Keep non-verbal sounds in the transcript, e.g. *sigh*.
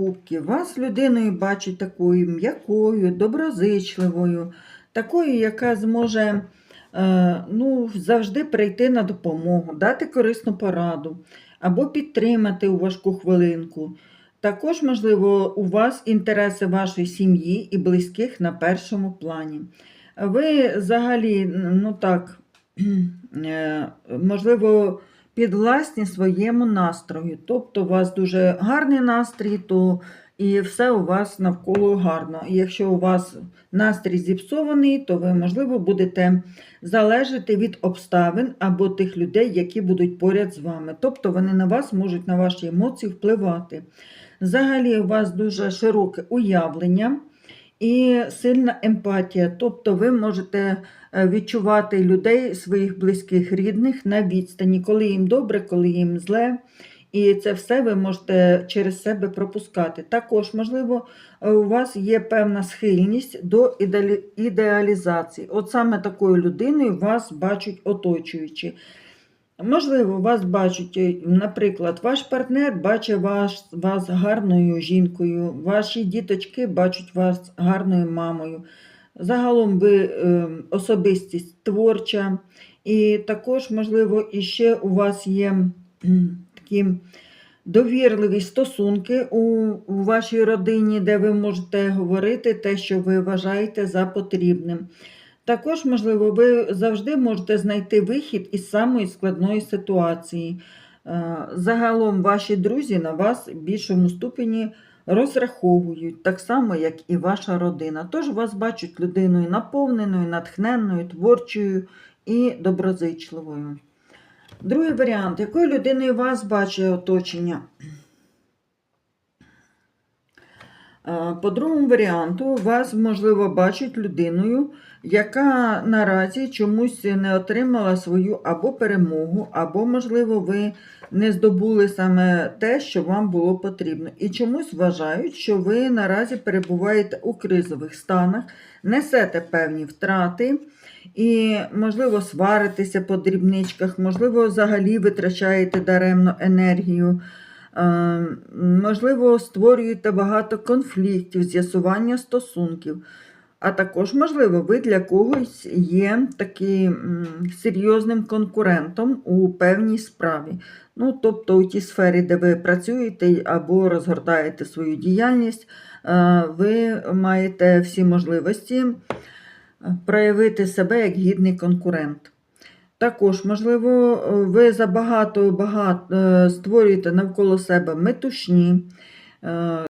Кубки. Вас людиною бачать такою м'якою, доброзичливою, такою, яка зможе е, ну, завжди прийти на допомогу, дати корисну пораду або підтримати у важку хвилинку. Також, можливо, у вас інтереси вашої сім'ї і близьких на першому плані. Ви взагалі, ну так, *clears throat* е, можливо, підвласні своєму настрою. Тобто у вас дуже гарний настрій, то і все у вас навколо гарно. І якщо у вас настрій зіпсований, то ви, можливо, будете залежати від обставин або тих людей, які будуть поряд з вами. Тобто вони на вас можуть на ваші емоції впливати. Взагалі, у вас дуже широке уявлення і сильна емпатія. Тобто ви можете е, відчувати людей, своїх близьких, рідних на відстані, коли їм добре, коли їм зле. І це все ви можете через себе пропускати. Також, можливо, е, у вас є певна схильність до ідеалізації. От саме такою людиною вас бачать оточуючі. Можливо, вас бачать, е, наприклад, ваш партнер бачить вас, вас гарною жінкою, ваші діточки бачать вас гарною мамою. Загалом ви е, особистість творча, і також, можливо, іще у вас є такі довірливі стосунки у, у вашій родині, де ви можете говорити те, що ви вважаєте за потрібним. Також, можливо, ви завжди можете знайти вихід із самої складної ситуації. Е, Загалом ваші друзі на вас в більшому ступені розраховують, так само, як і ваша родина. Тож вас бачать людиною наповненою, натхненною, творчою і доброзичливою. Другий варіант, якою людиною вас бачить оточення? По другому варіанту, вас, можливо, бачать людиною, яка наразі чомусь не отримала свою або перемогу, або, можливо, ви не здобули саме те, що вам було потрібно. І чомусь вважають, що ви наразі перебуваєте у кризових станах, несете певні втрати. І, можливо, сваритеся по дрібничках, можливо, взагалі витрачаєте даремно енергію. Е, Можливо, створюєте багато конфліктів, з'ясування стосунків. А також, можливо, ви для когось є таким серйозним конкурентом у певній справі. Ну, тобто у тій сфері, де ви працюєте або розгортаєте свою діяльність, е, ви маєте всі можливості проявити себе як гідний конкурент. Також, можливо, ви забагато багато е, створюєте навколо себе метушні, е,